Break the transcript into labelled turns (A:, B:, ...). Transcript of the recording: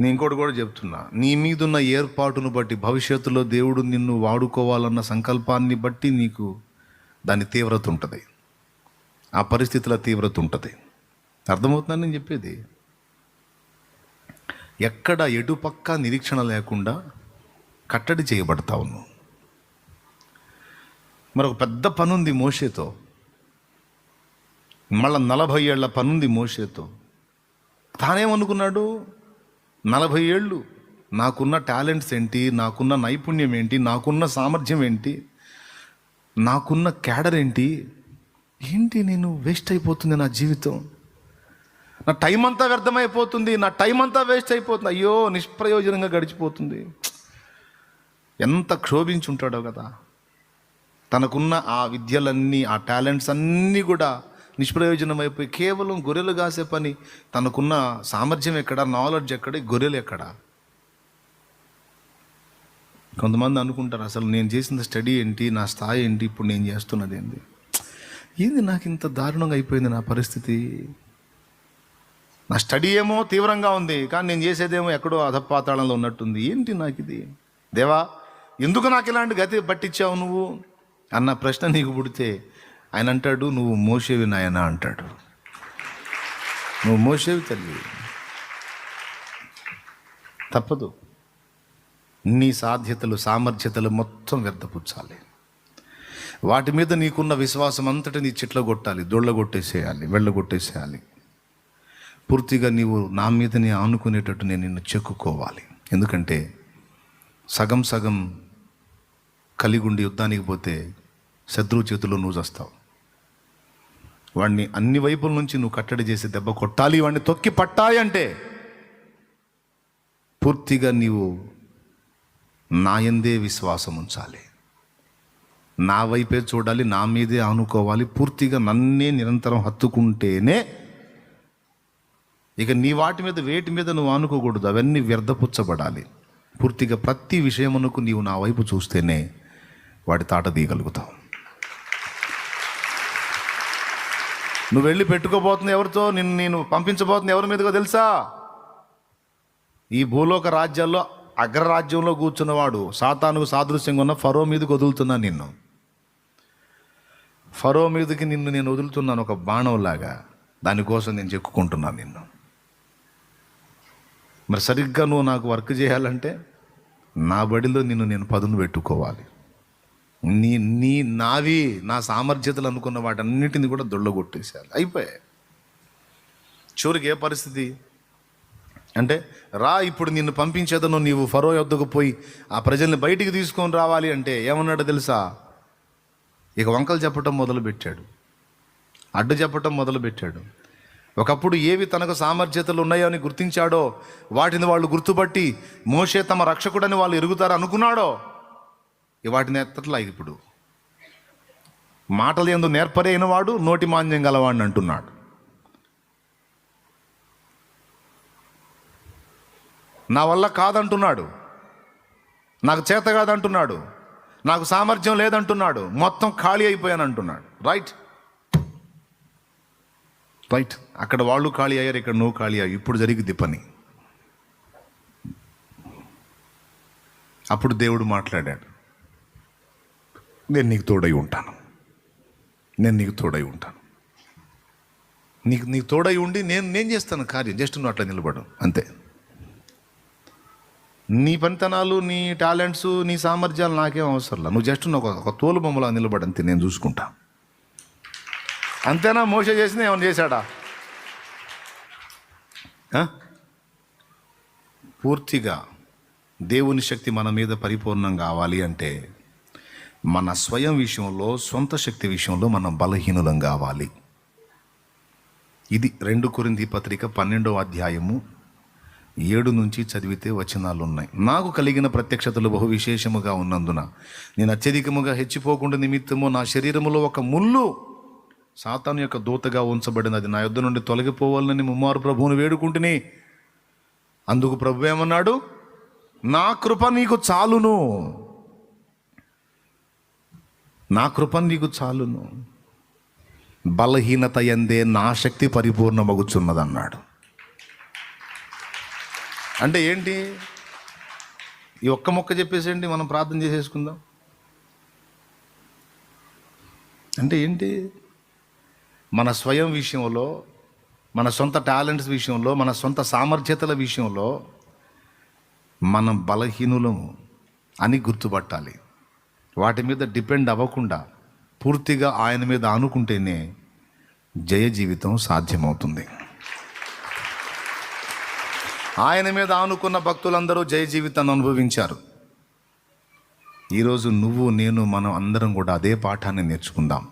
A: నేను ఇంకోటి కూడా చెప్తున్నా నీ మీదున్న ఏర్పాటును బట్టి భవిష్యత్తులో దేవుడు నిన్ను వాడుకోవాలన్న సంకల్పాన్ని బట్టి నీకు దాని తీవ్రత ఉంటుంది. ఆ పరిస్థితుల తీవ్రత ఉంటుంది. అర్థమవుతుందని నేను చెప్పేది? ఎక్కడ ఎటుపక్క నిరీక్షణ లేకుండా కట్టడి చేయబడతా ఉన్నావు. మరి ఒక పెద్ద పనుంది మోషేతో. మళ్ళా నలభై ఏళ్ళ పనుంది మోషేతో. తానేమనుకున్నాడు? నలభై ఏళ్ళు. నాకున్న టాలెంట్స్ ఏంటి? నాకున్న నైపుణ్యం ఏంటి? నాకున్న సామర్థ్యం ఏంటి? నాకున్న క్యాడర్ ఏంటి? ఏంటి నేను వేస్ట్ అయిపోతుంది నా జీవితం? నా టైం అంతా వ్యర్థమైపోతుంది. నా టైం అంతా వేస్ట్ అయిపోతుంది. అయ్యో నిష్ప్రయోజనంగా గడిచిపోతుంది. ఎంత క్షోభించుంటాడో కదా. తనకున్న ఆ విద్యలన్నీ ఆ టాలెంట్స్ అన్నీ కూడా నిష్ప్రయోజనం అయిపోయి కేవలం గొర్రెలు కాసే పని తనకున్న సామర్థ్యం ఎక్కడ నాలెడ్జ్ ఎక్కడ గొర్రెలు ఎక్కడ? కొంతమంది అనుకుంటారు అసలు నేను చేసిన స్టడీ ఏంటి నా స్థాయి ఏంటి ఇప్పుడు నేను చేస్తున్నది ఏంటి ఏంది నాకు ఇంత దారుణంగా అయిపోయింది నా పరిస్థితి? నా స్టడీ ఏమో తీవ్రంగా ఉంది కానీ నేను చేసేదేమో ఎక్కడో అధపాతాళంలో ఉన్నట్టుంది. ఏంటి నాకు ఇది? దేవా ఎందుకు నాకు ఇలాంటి గతి పట్టించావు నువ్వు? అన్న ప్రశ్న నీకు పుడితే ఆయన అంటాడు నువ్వు మోసేవి నాయన అంటాడు. నువ్వు మోసేవి తల్లి. తప్పదు. నీ సాధ్యతలు సామర్థ్యతలు మొత్తం వ్యర్థపుచ్చాలి. వాటి మీద నీకున్న విశ్వాసం అంతటి నీ చిట్లగొట్టాలి దొళ్ళగొట్టేసేయాలి వెళ్ళగొట్టేసేయాలి పూర్తిగా నీవు నా మీద నీ ఆనుకునేటట్టు నేను నిన్ను చెక్కుకోవాలి. ఎందుకంటే సగం సగం కలిగుండి యుద్ధానికి పోతే శత్రువు చేతిలో నువ్వు చేస్తావు వాడిని అన్ని వైపుల నుంచి నువ్వు కట్టడి చేసి దెబ్బ కొట్టాలి వాడిని తొక్కి పట్టాలి అంటే పూర్తిగా నీవు నాయందే విశ్వాసం ఉంచాలి. నా వైపే చూడాలి నా మీదే ఆనుకోవాలి పూర్తిగా నన్నే నిరంతరం హత్తుకుంటేనే ఇక నీ వాటి మీద వేటి మీద నువ్వు ఆనుకోకూడదు అవన్నీ వ్యర్థపుచ్చబడాలి. పూర్తిగా ప్రతి విషయమునకు నీవు నా వైపు చూస్తేనే వాటి తాట తీయగలుగుతావు. నువ్వు వెళ్ళి పెట్టుకోబోతుంది ఎవరితో? నిన్ను నేను పంపించబోతుంది ఎవరి మీదుగా తెలుసా? ఈ భూలోక రాజ్యాల్లో అగ్రరాజ్యంలో కూర్చున్నవాడు సాతానుకు సాదృశ్యంగా ఉన్న ఫరో మీదకి వదులుతున్నా నిన్ను. ఫరో మీదకి నిన్ను నేను వదులుతున్నాను ఒక బాణంలాగా. దానికోసం నేను చెక్కుకుంటున్నాను నిన్ను. మరి సరిగ్గా నువ్వు నాకు వర్క్ చేయాలంటే నా బడిలో నిన్ను నేను పదును పెట్టుకోవాలి. నీ నీ నావి నా సామర్థ్యతలు అనుకున్న వాటన్నిటిని కూడా దొళ్ళగొట్టేసేయాలి అయిపోయాయి. చివరికి ఏ పరిస్థితి? అంటే రా ఇప్పుడు నిన్ను పంపించేదను నీవు ఫరో యొద్దకు పోయి ఆ ప్రజల్ని బయటికి తీసుకొని రావాలి అంటే ఏమన్నాడో తెలుసా? ఇక వంకలు చెప్పటం మొదలుపెట్టాడు. అడ్డు చెప్పటం మొదలుపెట్టాడు. ఒకప్పుడు ఏవి తనకు సామర్థ్యతలు ఉన్నాయో అని గుర్తించాడో వాటిని వాళ్ళు గుర్తుపట్టి మోషే తమ రక్షకుడని వాళ్ళు ఎరుగుతారు అనుకున్నాడో వాటిని ఎత్తట్లా ఇప్పుడు. మాటలు ఎందు నేర్పరైన వాడు నోటి మాన్యం గలవాడిని అంటున్నాడు. నా వల్ల కాదంటున్నాడు. నాకు చేత కాదంటున్నాడు. నాకు సామర్థ్యం లేదంటున్నాడు. మొత్తం ఖాళీ అయిపోయాను అంటున్నాడు. రైట్ రైట్ అక్కడ వాళ్ళు ఖాళీ అయ్యారు ఇక్కడ నువ్వు ఖాళీ అయ్యావు. ఇప్పుడు జరిగింది పని. అప్పుడు దేవుడు మాట్లాడాడు. నేను నీకు తోడై ఉంటాను. నేను నీకు తోడై ఉంటాను. నీకు నీకు తోడై ఉండి నేను నేను చేస్తాను కార్యం. జస్ట్ నువ్వు అట్లా నిలబడు. అంతే. నీ పనితనాలు నీ టాలెంట్స్ నీ సామర్థ్యాలు నాకేం అవసరం నువ్వు జస్ట్ నువ్వు ఒక- తోలు బొమ్మలా నిలబడి అంతే నేను చూసుకుంటా. అంతేనా? మోస చేసింది ఏమైనా చేశాడా? పూర్తిగా దేవుని శక్తి మన మీద పరిపూర్ణం కావాలి అంటే మన స్వయం విషయంలో సొంత శక్తి విషయంలో మనం బలహీనులం కావాలి. ఇది రెండు కొరింది పత్రిక పన్నెండవ అధ్యాయము ఏడు నుంచి చదివితే వచనాలు ఉన్నాయి నాకు కలిగిన ప్రత్యక్షతలు బహు విశేషముగా ఉన్నందున నేను అత్యధికముగా హెచ్చిపోకుండా నిమిత్తము నా శరీరములో ఒక ముళ్ళు సాతాను యొక్క దూతగా ఉంచబడినది. నా యుద్ధ నుండి తొలగిపోవాలని ముమ్మారు ప్రభువుని వేడుకుంటుని అందుకు ప్రభు ఏమన్నాడు? నా కృప నీకు చాలును. నా కృప నీకు చాలును. బలహీనత ఎందే నా శక్తి పరిపూర్ణమగుచున్నదన్నాడు. అంటే ఏంటి? ఈ ఒక్క మొక్క చెప్పేసేయండి మనం ప్రార్థన చేసేసుకుందాం. అంటే ఏంటి? మన స్వయం విషయంలో మన సొంత టాలెంట్స్ విషయంలో మన సొంత సామర్థ్యతల విషయంలో మనం బలహీనులము అని గుర్తుపట్టాలి. వాటి మీద డిపెండ్ అవ్వకుండా పూర్తిగా ఆయన మీద ఆనుకుంటేనే జయ జీవితం సాధ్యమవుతుంది. ఆయన మీద ఆనుకున్న భక్తులందరూ జయ జీవితాన్ని అనుభవించారు. ఈరోజు నువ్వు నేను మనం అందరం కూడా అదే పాఠాన్ని నేర్చుకుందాం.